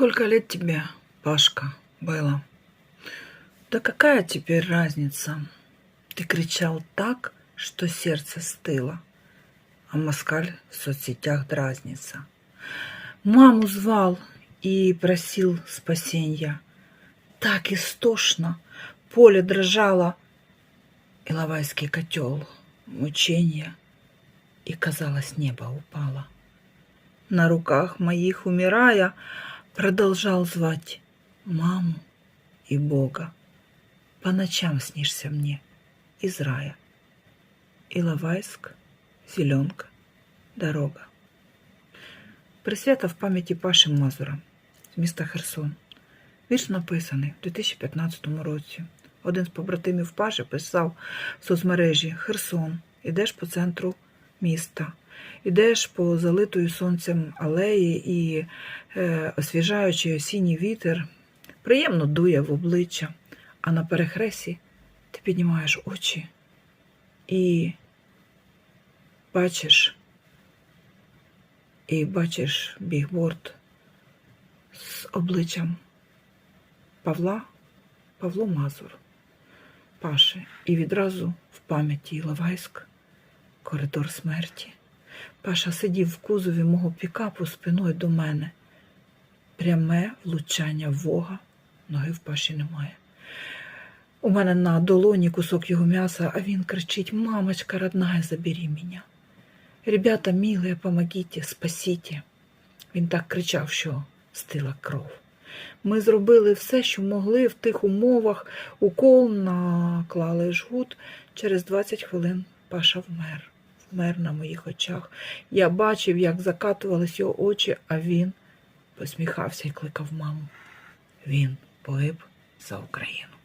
Сколько лет тебе, Пашка, было? Да какая теперь разница? Ты кричал так, что сердце стыло, а москаль в соцсетях дразнится. Маму звал и просил спасенья. Так истошно поле дрожало, Иловайский котел, мучения, и, казалось, небо упало. На руках моих умирая, продолжал звать маму и Бога. По ночам снишься мне из рая. Иловайск, зеленка, дорога. Присвята в пам'яті Паші Мазура з міста Херсон. Вірш написаний у 2015 році. Один з побратимів Паші писав в соцмережі Херсон. Ідеш по центру міста, ідеш по залитою сонцем алеї і е, освіжаючий осінній вітер приємно дує в обличчя, а на перехресі ти піднімаєш очі і бачиш, і бачиш бігборд з обличчям Павла, Павло Мазур, Паши, і відразу в пам'яті Іловайськ, коридор смерті. Паша сидів в кузові мого пікапу спиною до мене. Пряме влучання вога, ноги в паші немає. У мене на долоні кусок його м'яса, а він кричить: Мамочка, родная, забери мене. Ребята, милые, помогите, спасіть. Він так кричав, що стила кров. Ми зробили все, що могли в тих умовах. Укол наклали жгут. Через 20 хвилин Паша вмер. Вмер на моїх очах. Я бачив, як закатувались його очі, а він посміхався і кликав маму. Він погиб за Україну.